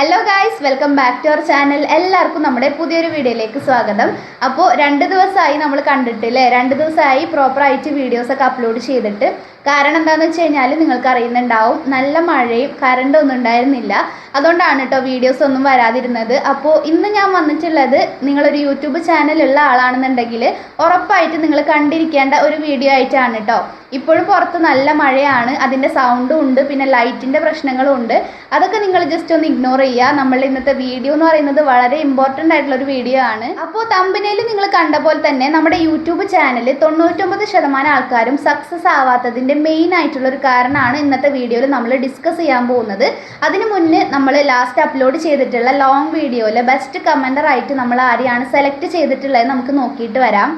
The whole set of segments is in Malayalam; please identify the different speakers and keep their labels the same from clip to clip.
Speaker 1: Hello guys welcome back to our channel എല്ലാവർക്കും നമ്മുടെ പുതിയൊരു വീഡിയോയിലേക്ക് സ്വാഗതം. അപ്പോൾ രണ്ട് ദിവസമായി നമ്മൾ കണ്ടിട്ടില്ലേ രണ്ട് ദിവസമായി പ്രോപ്പറായിട്ട് വീഡിയോസൊക്കെ അപ്ലോഡ് ചെയ്തിട്ട്. കാരണം എന്താണെന്ന് വെച്ച് കഴിഞ്ഞാൽ നിങ്ങൾക്ക് അറിയുന്നുണ്ടാവും നല്ല മഴയും കറണ്ട് ഒന്നും ഉണ്ടായിരുന്നില്ല. അതുകൊണ്ടാണ് കേട്ടോ വീഡിയോസ് ഒന്നും വരാതിരുന്നത്. അപ്പോൾ ഇന്ന് ഞാൻ വന്നിട്ടുള്ളത് നിങ്ങളൊരു യൂട്യൂബ് ചാനലുള്ള ആളാണെന്നുണ്ടെങ്കിൽ ഉറപ്പായിട്ട് നിങ്ങൾ കണ്ടിരിക്കേണ്ട ഒരു വീഡിയോ ആയിട്ടാണ് കേട്ടോ ഇപ്പോഴും പുറത്ത് നല്ല മഴയാണ് അതിന്റെ സൗണ്ടും ഉണ്ട് പിന്നെ ലൈറ്റിന്റെ പ്രശ്നങ്ങളും ഉണ്ട്. അതൊക്കെ നിങ്ങൾ ജസ്റ്റ് ഒന്ന് ഇഗ്നോർ ചെയ്യുക നമ്മൾ ഇന്നത്തെ വീഡിയോ എന്ന് പറയുന്നത് വളരെ ഇമ്പോർട്ടന്റ് ആയിട്ടുള്ള ഒരു വീഡിയോ ആണ്. അപ്പോൾ തമ്പനയിൽ നിങ്ങൾ കണ്ട പോലെ തന്നെ നമ്മുടെ യൂട്യൂബ് ചാനൽ തൊണ്ണൂറ്റൊമ്പത് ശതമാനം ആൾക്കാരും സക്സസ് ആവാത്തതിന്റെ മെയിൻ ആയിട്ടുള്ള ഒരു കാരണമാണ് ഇന്നത്തെ വീഡിയോയിൽ നമ്മൾ ഡിസ്കസ് ചെയ്യാൻ പോകുന്നത്. അതിനു മുന്നേ നമ്മൾ ലാസ്റ്റ് അപ്ലോഡ് ചെയ്തിട്ടുള്ള ലോങ് വീഡിയോയിൽ ബെസ്റ്റ് കമന്റർ ആയിട്ട് നമ്മൾ ആരെയാണ് സെലക്ട് ചെയ്തിട്ടുള്ളത് നമുക്ക് നോക്കിയിട്ട് വരാം.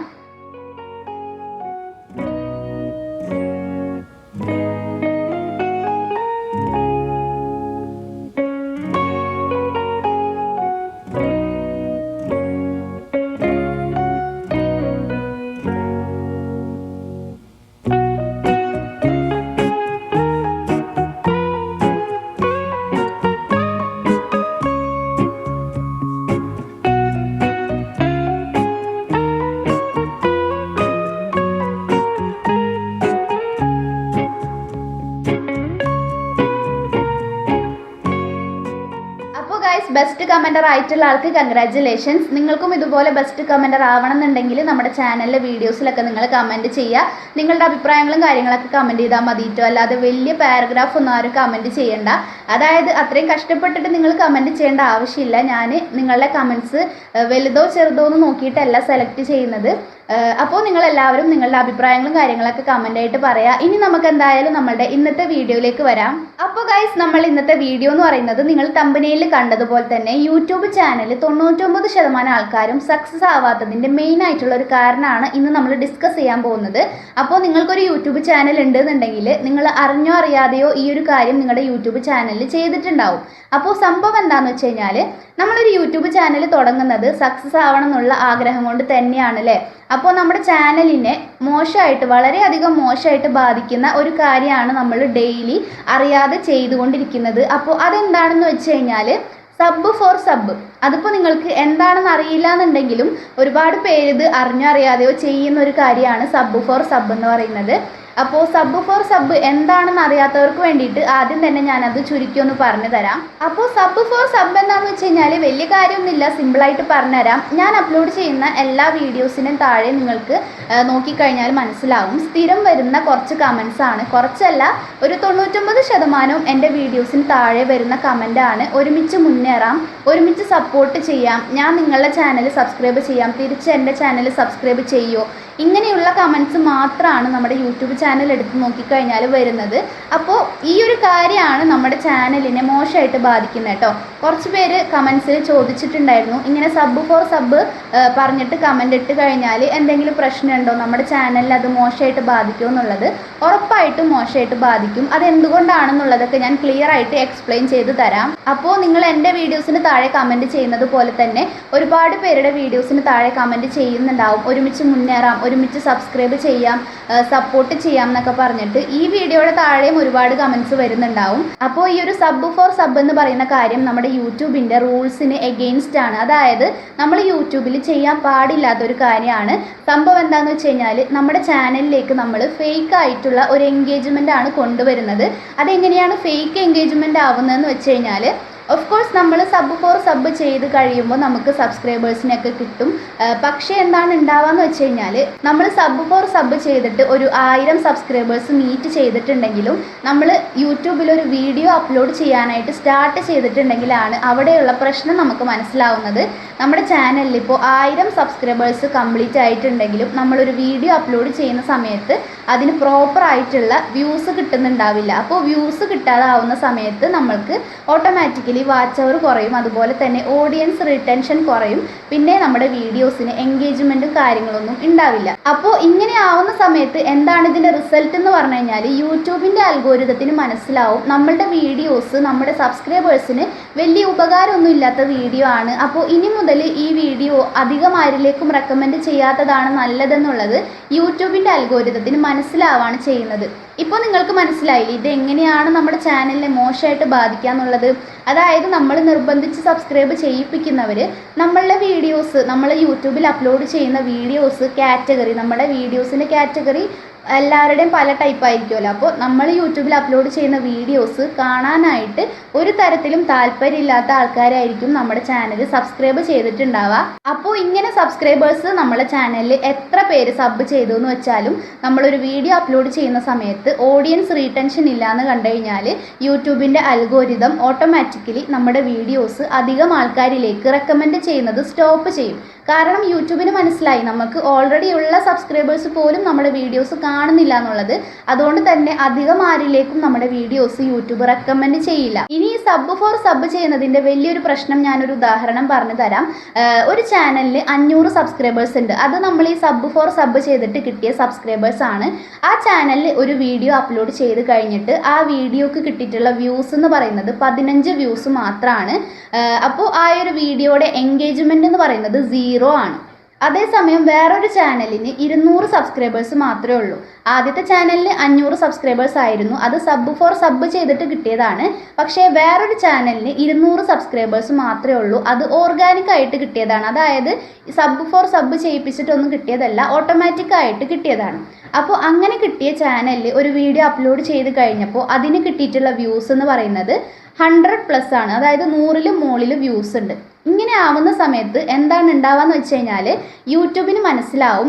Speaker 1: ബെസ്റ്റ് കമന്റർ ആയിട്ടുള്ള ആൾക്ക് കൺഗ്രാറ്റുലേഷൻസ് നിങ്ങൾക്കും ഇതുപോലെ ബെസ്റ്റ് കമന്റർ ആവണം എന്നുണ്ടെങ്കിൽ നമ്മുടെ ചാനലിലെ വീഡിയോസിലൊക്കെ നിങ്ങൾ കമന്റ് ചെയ്യുക. നിങ്ങളുടെ അഭിപ്രായങ്ങളും കാര്യങ്ങളൊക്കെ കമന്റ് ചെയ്താൽ മതിയിട്ടോ അല്ലാതെ വലിയ പാരഗ്രാഫ് ഒന്നും ആരും കമന്റ് ചെയ്യേണ്ട. അതായത് അത്രയും കഷ്ടപ്പെട്ടിട്ട് നിങ്ങൾ കമന്റ് ചെയ്യേണ്ട ആവശ്യമില്ല. ഞാൻ നിങ്ങളുടെ കമന്റ്സ് വലുതോ ചെറുതോ എന്ന് നോക്കിയിട്ടല്ല സെലക്ട് ചെയ്യുന്നത്. അപ്പോൾ നിങ്ങൾ എല്ലാവരും നിങ്ങളുടെ അഭിപ്രായങ്ങളും കാര്യങ്ങളൊക്കെ കമന്റ് ആയിട്ട് പറയാം. ഇനി നമുക്ക് എന്തായാലും നമ്മളുടെ ഇന്നത്തെ വീഡിയോയിലേക്ക് വരാം. അപ്പോൾ ഗൈസ് നമ്മൾ ഇന്നത്തെ വീഡിയോ എന്ന് പറയുന്നത് നിങ്ങൾ തമ്പനയിൽ കണ്ടതുപോലെ തന്നെ യൂട്യൂബ് ചാനൽ തൊണ്ണൂറ്റൊമ്പത് ശതമാനം ആൾക്കാരും സക്സസ് ആവാത്തതിന്റെ മെയിൻ ആയിട്ടുള്ള ഒരു കാരണമാണ് ഇന്ന് നമ്മൾ ഡിസ്കസ് ചെയ്യാൻ പോകുന്നത്. അപ്പോൾ നിങ്ങൾക്കൊരു യൂട്യൂബ് ചാനൽ ഉണ്ട് എന്നുണ്ടെങ്കിൽ നിങ്ങൾ അറിഞ്ഞോ അറിയാതെയോ ഈ ഒരു കാര്യം നിങ്ങളുടെ യൂട്യൂബ് ചാനലിൽ ചെയ്തിട്ടുണ്ടാവും. അപ്പോൾ സംഭവം എന്താണെന്ന് വെച്ച് കഴിഞ്ഞാൽ നമ്മളൊരു യൂട്യൂബ് ചാനൽ തുടങ്ങുന്നത് സക്സസ് ആവണം എന്നുള്ള ആഗ്രഹം കൊണ്ട് തന്നെയാണ് അല്ലേ അപ്പോൾ നമ്മുടെ ചാനലിനെ മോശമായിട്ട് വളരെയധികം മോശമായിട്ട് ബാധിക്കുന്ന ഒരു കാര്യമാണ് നമ്മൾ ഡെയിലി അറിയാതെ ചെയ്തുകൊണ്ടിരിക്കുന്നത്. അപ്പോൾ അതെന്താണെന്ന് വെച്ച് കഴിഞ്ഞാൽ സബ് ഫോർ സബ്. അതിപ്പോൾ നിങ്ങൾക്ക് എന്താണെന്ന് അറിയില്ല എന്നുണ്ടെങ്കിലും ഒരുപാട് പേര് ഇത് അറിഞ്ഞോ അറിയാതെയോ ചെയ്യുന്ന ഒരു കാര്യമാണ് സബ് ഫോർ സബ് എന്ന് പറയുന്നത്. അപ്പോൾ സബ് ഫോർ സബ് എന്താണെന്ന് അറിയാത്തവർക്ക് വേണ്ടിയിട്ട് ആദ്യം തന്നെ ഞാനത് ചുരുക്കി ഒന്ന് പറഞ്ഞു തരാം. അപ്പോൾ സബ് ഫോർ സബ് എന്താണെന്ന് വെച്ച് കഴിഞ്ഞാൽ വലിയ കാര്യമൊന്നുമില്ല സിമ്പിളായിട്ട് പറഞ്ഞുതരാം ഞാൻ അപ്ലോഡ് ചെയ്യുന്ന എല്ലാ വീഡിയോസിനും താഴെ നിങ്ങൾക്ക് നോക്കിക്കഴിഞ്ഞാൽ മനസ്സിലാവും. സ്ഥിരം വരുന്ന കുറച്ച് കമൻസ് ആണ്. കുറച്ചല്ല ഒരു തൊണ്ണൂറ്റൊമ്പത് ശതമാനവും എന്റെ വീഡിയോസിന് താഴെ വരുന്ന കമന്റാണ് ഒരുമിച്ച് മുന്നേറാം ഒരുമിച്ച് സപ്പോർട്ട് ചെയ്യാം. ഞാൻ നിങ്ങളുടെ ചാനൽ സബ്സ്ക്രൈബ് ചെയ്യാം. തിരിച്ച് എന്റെ ചാനൽ സബ്സ്ക്രൈബ് ചെയ്യുമോ ഇങ്ങനെയുള്ള കമൻസ് മാത്രമാണ് നമ്മുടെ യൂട്യൂബ് ചാനൽ എടുത്ത് നോക്കിക്കഴിഞ്ഞാൽ വരുന്നത്. അപ്പോൾ ഈ ഒരു കാര്യമാണ് നമ്മുടെ ചാനലിനെ മോശമായിട്ട് ബാധിക്കുന്നത് കേട്ടോ കുറച്ച് പേര് കമൻസിൽ ചോദിച്ചിട്ടുണ്ടായിരുന്നു. ഇങ്ങനെ സബ് ഫോർ സബ് പറഞ്ഞിട്ട് കമന്റ് ഇട്ട് കഴിഞ്ഞാൽ എന്തെങ്കിലും പ്രശ്നമുണ്ടോ? നമ്മുടെ ചാനലിൽ അത് മോശമായിട്ട് ബാധിക്കുമോ എന്നുള്ളത് ഉറപ്പായിട്ടും മോശമായിട്ട് ബാധിക്കും. അത് എന്തുകൊണ്ടാണെന്നുള്ളതൊക്കെ ഞാൻ ക്ലിയർ ആയിട്ട് എക്സ്പ്ലെയിൻ ചെയ്ത് തരാം. അപ്പോൾ നിങ്ങൾ എന്റെ വീഡിയോസിന് താഴെ കമന്റ് ചെയ്യുന്നത് പോലെ തന്നെ ഒരുപാട് പേരുടെ വീഡിയോസിന് താഴെ കമന്റ് ചെയ്യുന്നുണ്ടാവും. ഒരുമിച്ച് മുന്നേറാം. ഒരുമിച്ച് സബ്സ്ക്രൈബ് ചെയ്യാം സപ്പോർട്ട് ചെയ്യാം എന്നൊക്കെ പറഞ്ഞിട്ട് ഈ വീഡിയോയുടെ താഴെയും ഒരുപാട് കമൻസ് വരുന്നുണ്ടാവും. അപ്പോൾ ഈ ഒരു സബ് ഫോർ സബ് എന്ന് പറയുന്ന കാര്യം നമ്മുടെ യൂട്യൂബിന്റെ റൂൾസിന് എഗെയിൻസ്റ്റ് ആണ്. അതായത് നമ്മൾ യൂട്യൂബിൽ ചെയ്യാൻ പാടില്ലാത്തൊരു കാര്യമാണ്. സംഭവം എന്താണെന്ന് വെച്ച് കഴിഞ്ഞാൽ നമ്മുടെ ചാനലിലേക്ക് നമ്മൾ ഫേക്ക് ആയിട്ടുള്ള ഒരു എൻഗേജ്മെന്റ് ആണ് കൊണ്ടുവരുന്നത്. അതെങ്ങനെയാണ് ഫേക്ക് എൻഗേജ്മെന്റ് ആവുന്നതെന്ന് വെച്ച് കഴിഞ്ഞാൽ ഓഫ് കോഴ്സ് നമ്മൾ സബ് ഫോർ സബ് ചെയ്ത് കഴിയുമ്പോൾ നമുക്ക് സബ്സ്ക്രൈബേഴ്സിനൊക്കെ കിട്ടും. പക്ഷേ എന്താണ് ഉണ്ടാവുകയെന്ന് വെച്ച് കഴിഞ്ഞാൽ നമ്മൾ സബ് ഫോർ സബ് ചെയ്തിട്ട് ഒരു ആയിരം സബ്സ്ക്രൈബേഴ്സ് മീറ്റ് ചെയ്തിട്ടുണ്ടെങ്കിലും നമ്മൾ യൂട്യൂബിൽ ഒരു വീഡിയോ അപ്ലോഡ് ചെയ്യാനായിട്ട് സ്റ്റാർട്ട് ചെയ്തിട്ടുണ്ടെങ്കിലാണ് അവിടെയുള്ള പ്രശ്നം നമുക്ക് മനസ്സിലാവുന്നത്. നമ്മുടെ ചാനലിൽ ഇപ്പോൾ ആയിരം സബ്സ്ക്രൈബേഴ്സ് കംപ്ലീറ്റ് ആയിട്ടുണ്ടെങ്കിലും നമ്മളൊരു വീഡിയോ അപ്ലോഡ് ചെയ്യുന്ന സമയത്ത് അതിന് പ്രോപ്പർ ആയിട്ടുള്ള വ്യൂസ് കിട്ടുന്നുണ്ടാവില്ല. അപ്പോൾ വ്യൂസ് കിട്ടാതാവുന്ന സമയത്ത് നമ്മൾക്ക് ഓട്ടോമാറ്റിക്കലി വാച്ച് അവർ കുറയും. അതുപോലെ തന്നെ ഓഡിയൻസ് റിട്ടൻഷൻ കുറയും. പിന്നെ നമ്മുടെ വീഡിയോസിന് എൻഗേജ്മെന്റും കാര്യങ്ങളൊന്നും ഉണ്ടാവില്ല. അപ്പോൾ ഇങ്ങനെ ആവുന്ന സമയത്ത് എന്താണ് ഇതിന്റെ റിസൾട്ട് എന്ന് പറഞ്ഞു കഴിഞ്ഞാൽ യൂട്യൂബിന്റെ അൽഗോരിതത്തിന് മനസ്സിലാവും. നമ്മളുടെ വീഡിയോസ് നമ്മുടെ സബ്സ്ക്രൈബേഴ്സിന് വലിയ ഉപകാരമൊന്നും ഇല്ലാത്ത വീഡിയോ ആണ്. അപ്പോൾ ഇനി മുതൽ ഈ വീഡിയോ അധികം ആരിലേക്കും റെക്കമെൻഡ് ചെയ്യാത്തതാണ് നല്ലതെന്നുള്ളത് യൂട്യൂബിന്റെ അൽഗോരിതത്തിന് മനസ്സിലാവാണ് ചെയ്യുന്നത്. ഇപ്പോൾ നിങ്ങൾക്ക് മനസ്സിലായില്ലേ ഇത് എങ്ങനെയാണ് നമ്മുടെ ചാനലിനെ മോശമായിട്ട് ബാധിക്കുക എന്നുള്ളത് അതായത് നമ്മൾ നിർബന്ധിച്ച് സബ്സ്ക്രൈബ് ചെയ്യിപ്പിക്കുന്നവർ നമ്മളുടെ വീഡിയോസ് നമ്മൾ യൂട്യൂബിൽ അപ്ലോഡ് ചെയ്യുന്ന വീഡിയോസ് കാറ്റഗറി നമ്മുടെ വീഡിയോസിന്റെ കാറ്റഗറി എല്ലാവരുടെയും പല ടൈപ്പ് ആയിരിക്കുമല്ലോ. അപ്പോൾ നമ്മൾ യൂട്യൂബിൽ അപ്ലോഡ് ചെയ്യുന്ന വീഡിയോസ് കാണാനായിട്ട് ഒരു തരത്തിലും താല്പര്യമില്ലാത്ത ആൾക്കാരായിരിക്കും നമ്മുടെ ചാനൽ സബ്സ്ക്രൈബ് ചെയ്തിട്ടുണ്ടാവുക. അപ്പോൾ ഇങ്ങനെ സബ്സ്ക്രൈബേഴ്സ് നമ്മുടെ ചാനലിൽ എത്ര പേര് സബ് ചെയ്തു എന്ന് വെച്ചാലും നമ്മളൊരു വീഡിയോ അപ്ലോഡ് ചെയ്യുന്ന സമയത്ത് ഓഡിയൻസ് റീടെൻഷൻ ഇല്ലയെന്ന് കണ്ടു കഴിഞ്ഞാൽ യൂട്യൂബിന്റെ അൽഗോരിതം ഓട്ടോമാറ്റിക്കലി നമ്മുടെ വീഡിയോസ് അധികം ആൾക്കാരിലേക്ക് റെക്കമെൻഡ് ചെയ്യുന്നത് സ്റ്റോപ്പ് ചെയ്യും. കാരണം യൂട്യൂബിന് മനസ്സിലായി. നമുക്ക് ഓൾറെഡി ഉള്ള സബ്സ്ക്രൈബേഴ്സ് പോലും നമ്മുടെ വീഡിയോസ് കാണുന്നില്ല എന്നുള്ളത്. അതുകൊണ്ട് തന്നെ അധികം ആരിലേക്കും നമ്മുടെ വീഡിയോസ് യൂട്യൂബ് റെക്കമെൻഡ് ചെയ്യില്ല. ഇനി സബ് ഫോർ സബ് ചെയ്യുന്നതിന്റെ വലിയൊരു പ്രശ്നം ഞാനൊരു ഉദാഹരണം പറഞ്ഞു തരാം. ഒരു ചാനലിൽ അഞ്ഞൂറ് സബ്സ്ക്രൈബേഴ്സ് ഉണ്ട്. അത് നമ്മൾ ഈ സബ് ഫോർ സബ് ചെയ്തിട്ട് കിട്ടിയ സബ്സ്ക്രൈബേഴ്സ് ആണ്. ആ ചാനലിൽ ഒരു വീഡിയോ അപ്ലോഡ് ചെയ്ത് കഴിഞ്ഞിട്ട് ആ വീഡിയോക്ക് കിട്ടിയിട്ടുള്ള വ്യൂസ് എന്ന് പറയുന്നത് പതിനഞ്ച് വ്യൂസ് മാത്രമാണ് അപ്പോൾ ആ ഒരു വീഡിയോയുടെ എൻഗേജ്മെന്റ് എന്ന് പറയുന്നത് സീറോ ആണ്. അതേസമയം വേറൊരു ചാനലിന് ഇരുന്നൂറ് സബ്സ്ക്രൈബേഴ്സ് മാത്രമേ ഉള്ളൂ. ആദ്യത്തെ ചാനലിന് അഞ്ഞൂറ് സബ്സ്ക്രൈബേഴ്സ് ആയിരുന്നു. അത് സബ് ഫോർ സബ് ചെയ്തിട്ട് കിട്ടിയതാണ്. പക്ഷേ വേറൊരു ചാനലിന് ഇരുന്നൂറ് സബ്സ്ക്രൈബേഴ്സ് മാത്രമേ ഉള്ളൂ. അത് ഓർഗാനിക് ആയിട്ട് കിട്ടിയതാണ്. അതായത് സബ് ഫോർ സബ് ചെയ്യിപ്പിച്ചിട്ടൊന്നും കിട്ടിയതല്ല ഓട്ടോമാറ്റിക് ആയിട്ട് കിട്ടിയതാണ്. അപ്പോൾ അങ്ങനെ കിട്ടിയ ചാനലിൽ ഒരു വീഡിയോ അപ്ലോഡ് ചെയ്ത് കഴിഞ്ഞപ്പോൾ അതിന് കിട്ടിയിട്ടുള്ള വ്യൂസ് എന്ന് പറയുന്നത് ഹൺഡ്രഡ് പ്ലസ് ആണ്. അതായത് നൂറിലും മുകളിൽ വ്യൂസ് ഉണ്ട്. ഇങ്ങനെ ആവുന്ന സമയത്ത് എന്താണ് ഉണ്ടാവുകയെന്ന് വെച്ച് കഴിഞ്ഞാൽ യൂട്യൂബിന് മനസ്സിലാവും.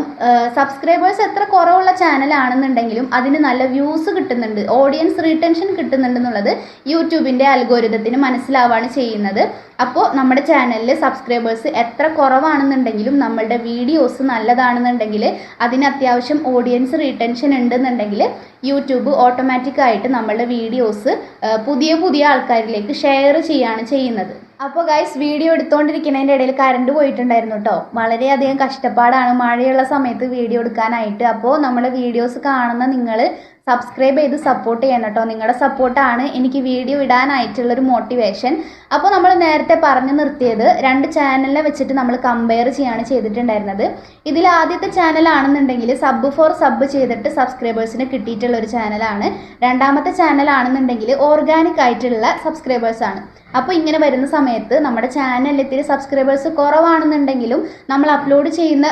Speaker 1: സബ്സ്ക്രൈബേഴ്സ് എത്ര കുറവുള്ള ചാനലാണെന്നുണ്ടെങ്കിലും അതിന് നല്ല വ്യൂസ് കിട്ടുന്നുണ്ട്. ഓഡിയൻസ് റീടെൻഷൻ കിട്ടുന്നുണ്ടെന്നുള്ളത് യൂട്യൂബിന്റെ അൽഗോരിതത്തിന് മനസ്സിലാവാണ് ചെയ്യുന്നത്. അപ്പോൾ നമ്മുടെ ചാനലിൽ സബ്സ്ക്രൈബേഴ്സ് എത്ര കുറവാണെന്നുണ്ടെങ്കിലും നമ്മളുടെ വീഡിയോസ് നല്ലതാണെന്നുണ്ടെങ്കിൽ അതിന് അത്യാവശ്യം ഓഡിയൻസ് റീടെൻഷൻ ഉണ്ടെന്നുണ്ടെങ്കിൽ യൂട്യൂബ് ഓട്ടോമാറ്റിക്കായിട്ട് നമ്മളുടെ വീഡിയോസ് പുതിയ പുതിയ ആൾക്കാരിലേക്ക് ഷെയർ ചെയ്യുകയാണ് ചെയ്യുന്നത്. അപ്പോൾ ഗൈസ് വീഡിയോ എടുത്തുകൊണ്ടിരിക്കുന്നതിന്റെ ഇടയിൽ കറണ്ട് പോയിട്ടുണ്ടായിരുന്നു കേട്ടോ വളരെയധികം കഷ്ടപ്പാടാണ് മഴയുള്ള സമയത്ത് വീഡിയോ എടുക്കാനായിട്ട്. അപ്പോൾ നമ്മുടെ വീഡിയോസ് കാണുന്ന നിങ്ങൾ സബ്സ്ക്രൈബ് ചെയ്ത് സപ്പോർട്ട് ചെയ്യണം കേട്ടോ നിങ്ങളുടെ സപ്പോർട്ടാണ് എനിക്ക് വീഡിയോ ഇടാനായിട്ടുള്ളൊരു മോട്ടിവേഷൻ അപ്പോൾ നമ്മൾ നേരത്തെ പറഞ്ഞു നിർത്തിയത് രണ്ട് ചാനലിനെ വെച്ചിട്ട് നമ്മൾ കമ്പയർ ചെയ്യാണ് ചെയ്തിട്ടുണ്ടായിരുന്നത്. ഇതിൽ ആദ്യത്തെ ചാനലാണെന്നുണ്ടെങ്കിൽ സബ് ഫോർ സബ് ചെയ്തിട്ട് സബ്സ്ക്രൈബേഴ്സിന് കിട്ടിയിട്ടുള്ള ഒരു ചാനലാണ് രണ്ടാമത്തെ ചാനലാണെന്നുണ്ടെങ്കിൽ ഓർഗാനിക് ആയിട്ടുള്ള സബ്സ്ക്രൈബേഴ്സാണ് അപ്പോൾ ഇങ്ങനെ വരുന്ന സമയത്ത് നമ്മുടെ ചാനലിൽ ഇത്തിരി സബ്സ്ക്രൈബേഴ്സ് കുറവാണെന്നുണ്ടെങ്കിലും നമ്മൾ അപ്ലോഡ് ചെയ്യുന്ന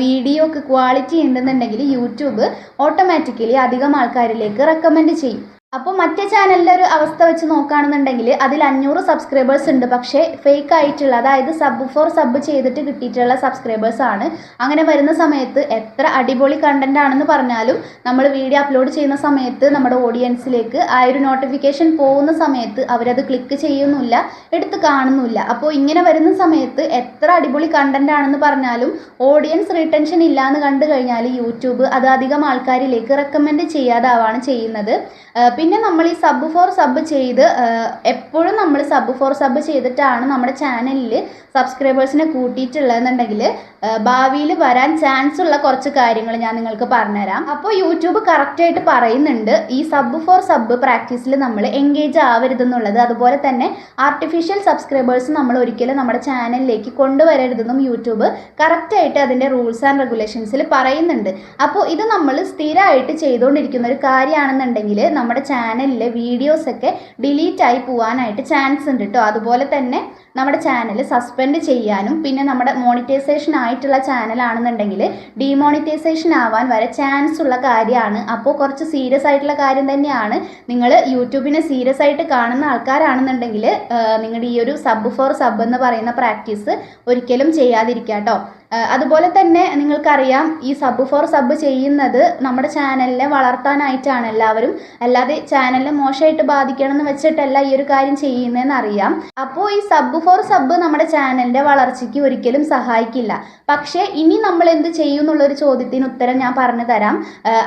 Speaker 1: വീഡിയോക്ക് ക്വാളിറ്റി ഉണ്ടെന്നുണ്ടെങ്കിൽ യൂട്യൂബ് ഓട്ടോമാറ്റിക്കലി അധികം ആൾക്കാരിലേക്ക് റെക്കമെൻഡ് ചെയ്യും. അപ്പോൾ മറ്റേ ചാനലിന്റെ ഒരു അവസ്ഥ വെച്ച് നോക്കുകയാണെന്നുണ്ടെങ്കിൽ അതിൽ അഞ്ഞൂറ് സബ്സ്ക്രൈബേഴ്സ് ഉണ്ട്. പക്ഷേ ഫേക്ക് ആയിട്ടുള്ള അതായത് സബ് ഫോർ സബ് ചെയ്തിട്ട് കിട്ടിയിട്ടുള്ള സബ്സ്ക്രൈബേഴ്സ് ആണ്. അങ്ങനെ വരുന്ന സമയത്ത് എത്ര അടിപൊളി കണ്ടന്റ് ആണെന്ന് പറഞ്ഞാലും നമ്മൾ വീഡിയോ അപ്ലോഡ് ചെയ്യുന്ന സമയത്ത് നമ്മുടെ ഓഡിയൻസിലേക്ക് ആ ഒരു നോട്ടിഫിക്കേഷൻ പോകുന്ന സമയത്ത് അവരത് ക്ലിക്ക് ചെയ്യുന്നില്ല എടുത്ത് കാണുന്നില്ല. അപ്പോൾ ഇങ്ങനെ വരുന്ന സമയത്ത് എത്ര അടിപൊളി കണ്ടന്റ് ആണെന്ന് പറഞ്ഞാലും ഓഡിയൻസ് റിട്ടൻഷൻ ഇല്ല എന്ന് കണ്ടു കഴിഞ്ഞാൽ യൂട്യൂബ് അത് അധികം ആൾക്കാരിലേക്ക് റെക്കമെൻഡ് ചെയ്യാതാവാണ് ചെയ്യുന്നത്. പിന്നെ നമ്മൾ ഈ സബ് ഫോർ സബ് ചെയ്ത് എപ്പോഴും നമ്മൾ സബ് ഫോർ സബ് ചെയ്തിട്ടാണ് നമ്മുടെ ചാനലിൽ സബ്സ്ക്രൈബേഴ്സിനെ കൂട്ടിയിട്ടുള്ളതെന്നുണ്ടെങ്കിൽ ഭാവിയിൽ വരാൻ ചാൻസ് ഉള്ള കുറച്ച് കാര്യങ്ങൾ ഞാൻ നിങ്ങൾക്ക് പറഞ്ഞുതരാം. അപ്പോൾ യൂട്യൂബ് കറക്റ്റായിട്ട് പറയുന്നുണ്ട് ഈ സബ് ഫോർ സബ് പ്രാക്ടീസിൽ നമ്മൾ എൻഗേജ് ആവരുതെന്നുള്ളത്. അതുപോലെ തന്നെ ആർട്ടിഫിഷ്യൽ സബ്സ്ക്രൈബേഴ്സ് നമ്മൾ ഒരിക്കലും നമ്മുടെ ചാനലിലേക്ക് കൊണ്ടുവരരുതെന്നും യൂട്യൂബ് കറക്റ്റായിട്ട് അതിന്റെ റൂൾസ് ആൻഡ് റെഗുലേഷൻസിൽ പറയുന്നുണ്ട്. അപ്പോൾ ഇത് നമ്മൾ സ്ഥിരമായിട്ട് ചെയ്തുകൊണ്ടിരിക്കുന്ന ഒരു കാര്യമാണെന്നുണ്ടെങ്കിൽ നമ്മുടെ ചാനലിലെ വീഡിയോസൊക്കെ ഡിലീറ്റ് ആയി പോകാനായിട്ട് ചാൻസ് ഉണ്ട് കേട്ടോ അതുപോലെ തന്നെ നമ്മുടെ ചാനൽ സസ്പെൻഡ് ചെയ്യാനും പിന്നെ നമ്മുടെ മോണിറ്റൈസേഷൻ ആയിട്ടുള്ള ചാനലാണെന്നുണ്ടെങ്കിൽ ഡിമോണിറ്റൈസേഷൻ ആവാൻ വരെ ചാൻസ് ഉള്ള കാര്യമാണ്. അപ്പോൾ കുറച്ച് സീരിയസ് ആയിട്ടുള്ള കാര്യം തന്നെയാണ്. നിങ്ങൾ യൂട്യൂബിനെ സീരിയസ് ആയിട്ട് കാണുന്ന ആൾക്കാരാണെന്നുണ്ടെങ്കിൽ നിങ്ങളുടെ ഈ ഒരു സബ് ഫോർ സബ് എന്ന് പറയുന്ന പ്രാക്ടീസ് ഒരിക്കലും ചെയ്യാതിരിക്കുക കേട്ടോ അതുപോലെ തന്നെ നിങ്ങൾക്കറിയാം ഈ സബ് ഫോർ സബ് ചെയ്യുന്നത് നമ്മുടെ ചാനലിനെ വളർത്താനായിട്ടാണ് എല്ലാവരും. അല്ലാതെ ചാനലിനെ മോശമായിട്ട് ബാധിക്കണം എന്ന് വെച്ചിട്ടല്ല ഈ ഒരു കാര്യം ചെയ്യുന്നതെന്ന് അറിയാം. അപ്പോൾ ഈ സബ് ഫോർ സബ് നമ്മുടെ ചാനലിന്റെ വളർച്ചയ്ക്ക് ഒരിക്കലും സഹായിക്കില്ല. പക്ഷേ ഇനി നമ്മൾ എന്ത് ചെയ്യും എന്നുള്ളൊരു ചോദ്യത്തിന് ഉത്തരം ഞാൻ പറഞ്ഞു തരാം.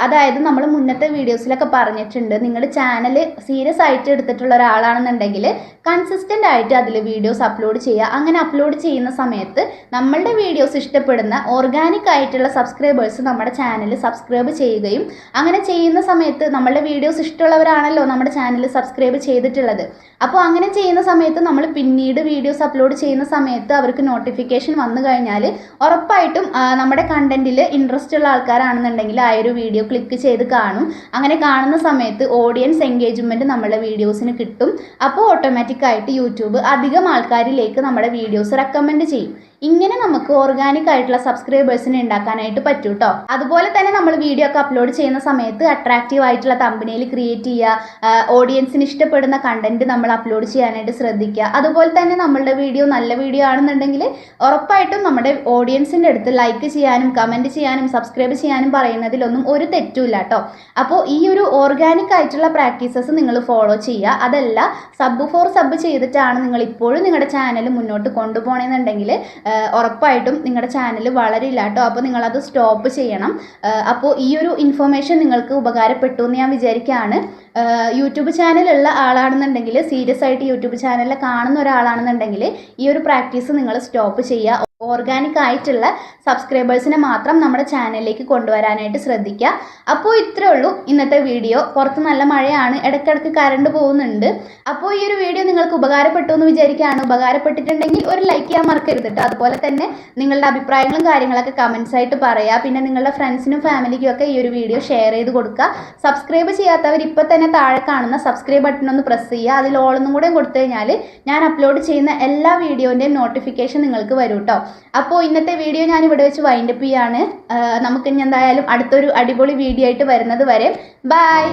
Speaker 1: അതായത് നമ്മൾ മുന്നത്തെ വീഡിയോസിലൊക്കെ പറഞ്ഞിട്ടുണ്ട്. നിങ്ങൾ ചാനൽ സീരിയസ് ആയിട്ട് എടുത്തിട്ടുള്ള ഒരാളാണെന്നുണ്ടെങ്കിൽ കൺസിസ്റ്റന്റ് ആയിട്ട് അതിൽ വീഡിയോസ് അപ്ലോഡ് ചെയ്യുക. അങ്ങനെ അപ്ലോഡ് ചെയ്യുന്ന സമയത്ത് നമ്മളുടെ വീഡിയോസ് ഇഷ്ടപ്പെടുന്ന ഓർഗാനിക് ആയിട്ടുള്ള സബ്സ്ക്രൈബേഴ്സ് നമ്മുടെ ചാനൽ സബ്സ്ക്രൈബ് ചെയ്യുകയും അങ്ങനെ ചെയ്യുന്ന സമയത്ത് നമ്മളുടെ വീഡിയോസ് ഇഷ്ടമുള്ളവരാണല്ലോ നമ്മുടെ ചാനൽ സബ്സ്ക്രൈബ് ചെയ്തിട്ടുള്ളത്. അപ്പോൾ അങ്ങനെ ചെയ്യുന്ന സമയത്ത് നമ്മൾ പിന്നീട് വീഡിയോസ് അപ്ലോഡ് ചെയ്യുന്ന സമയത്ത് അവർക്ക് നോട്ടിഫിക്കേഷൻ വന്നു കഴിഞ്ഞാൽ ഉറപ്പായിട്ടും നമ്മുടെ കണ്ടന്റിൽ ഇൻട്രസ്റ്റ് ഉള്ള ആൾക്കാരാണെന്നുണ്ടെങ്കിൽ ആ ഒരു വീഡിയോ ക്ലിക്ക് ചെയ്ത് കാണും. അങ്ങനെ കാണുന്ന സമയത്ത് ഓഡിയൻസ് എൻഗേജ്മെന്റ് നമ്മുടെ വീഡിയോസിന് കിട്ടും. അപ്പോൾ ഓട്ടോമാറ്റിക്കായിട്ട് യൂട്യൂബ് അധികം ആൾക്കാരിലേക്ക് നമ്മുടെ വീഡിയോസ് റെക്കമെൻഡ് ചെയ്യും. ഇങ്ങനെ നമുക്ക് ഓർഗാനിക് ആയിട്ടുള്ള സബ്സ്ക്രൈബേഴ്സിനെ ഉണ്ടാക്കാനായിട്ട് പറ്റും കേട്ടോ അതുപോലെ തന്നെ നമ്മൾ വീഡിയോ ഒക്കെ അപ്ലോഡ് ചെയ്യുന്ന സമയത്ത് അട്രാക്റ്റീവ് ആയിട്ടുള്ള തമ്പനിയിൽ ക്രിയേറ്റ് ചെയ്യുക ഓഡിയൻസിന് ഇഷ്ടപ്പെടുന്ന കണ്ടന്റ് നമ്മൾ അപ്ലോഡ് ചെയ്യാനായിട്ട് ശ്രദ്ധിക്കുക. അതുപോലെ തന്നെ നമ്മളുടെ വീഡിയോ നല്ല വീഡിയോ ആണെന്നുണ്ടെങ്കിൽ ഉറപ്പായിട്ടും നമ്മുടെ ഓഡിയൻസിന്റെ അടുത്ത് ലൈക്ക് ചെയ്യാനും കമന്റ് ചെയ്യാനും സബ്സ്ക്രൈബ് ചെയ്യാനും പറയുന്നതിലൊന്നും ഒരു തെറ്റുമില്ല കേട്ടോ. അപ്പോൾ ഈ ഒരു ഓർഗാനിക് ആയിട്ടുള്ള പ്രാക്ടീസസ് നിങ്ങൾ ഫോളോ ചെയ്യുക. അതല്ല സബ് ഫോർ സബ് ചെയ്തിട്ടാണ് നിങ്ങൾ ഇപ്പോഴും നിങ്ങളുടെ ചാനൽ മുന്നോട്ട് കൊണ്ടുപോകണമെന്നുണ്ടെങ്കിൽ ഉറപ്പായിട്ടും നിങ്ങളുടെ ചാനൽ വളരില്ല കേട്ടോ അപ്പോൾ നിങ്ങളത് സ്റ്റോപ്പ് ചെയ്യണം. അപ്പോൾ ഈ ഒരു ഇൻഫർമേഷൻ നിങ്ങൾക്ക് ഉപകാരപ്പെട്ടു എന്ന് ഞാൻ വിചാരിക്കുകയാണ് യൂട്യൂബ് ചാനലുള്ള ആളാണെന്നുണ്ടെങ്കിൽ സീരിയസ് ആയിട്ട് യൂട്യൂബ് ചാനലിൽ കാണുന്ന ഒരാളാണെന്നുണ്ടെങ്കിൽ ഈ ഒരു പ്രാക്ടീസ് നിങ്ങൾ സ്റ്റോപ്പ് ചെയ്യുക ഓർഗാനിക് ആയിട്ടുള്ള സബ്സ്ക്രൈബേഴ്സിനെ മാത്രം നമ്മുടെ ചാനലിലേക്ക് കൊണ്ടുവരാനായിട്ട് ശ്രദ്ധിക്കുക അപ്പോൾ ഇത്രേ ഉള്ളൂ ഇന്നത്തെ വീഡിയോ പുറത്ത് നല്ല മഴയാണ് ഇടയ്ക്കിടയ്ക്ക് കറണ്ട് പോകുന്നുണ്ട്. അപ്പോൾ ഈ ഒരു വീഡിയോ നിങ്ങൾക്ക് ഉപകാരപ്പെട്ടു എന്ന് വിചാരിക്കുകയാണ്. ഉപകാരപ്പെട്ടിട്ടുണ്ടെങ്കിൽ ഒരു ലൈക്ക് ചെയ്യാൻ മറക്കരുത് കേട്ടോ അതുപോലെ തന്നെ നിങ്ങളുടെ അഭിപ്രായങ്ങളും കാര്യങ്ങളൊക്കെ കമൻസ് ആയിട്ട് പറയുക പിന്നെ നിങ്ങളുടെ ഫ്രണ്ട്സിനും ഫാമിലിക്കും ഒക്കെ ഈ ഒരു വീഡിയോ ഷെയർ ചെയ്ത് കൊടുക്കുക സബ്സ്ക്രൈബ് ചെയ്യാത്തവർ ഇപ്പോൾ തന്നെ താഴെ കാണുന്ന സബ്സ്ക്രൈബ് ബട്ടൺ ഒന്ന് പ്രസ് ചെയ്യുക. അതിൽ ഓളൊന്നും കൂടെ കൊടുത്തു കഴിഞ്ഞാൽ ഞാൻ അപ്ലോഡ് ചെയ്യുന്ന എല്ലാ വീഡിയോന്റെയും നോട്ടിഫിക്കേഷൻ നിങ്ങൾക്ക് വരും കേട്ടോ അപ്പോൾ ഇന്നത്തെ വീഡിയോ ഞാൻ ഇവിടെ വെച്ച് വൈൻഡപ്പ് ചെയ്യാണ്. നമുക്ക് ഇനി എന്തായാലും അടുത്തൊരു അടിപൊളി വീഡിയോ ആയിട്ട് വരുന്നത് വരെ. ബൈ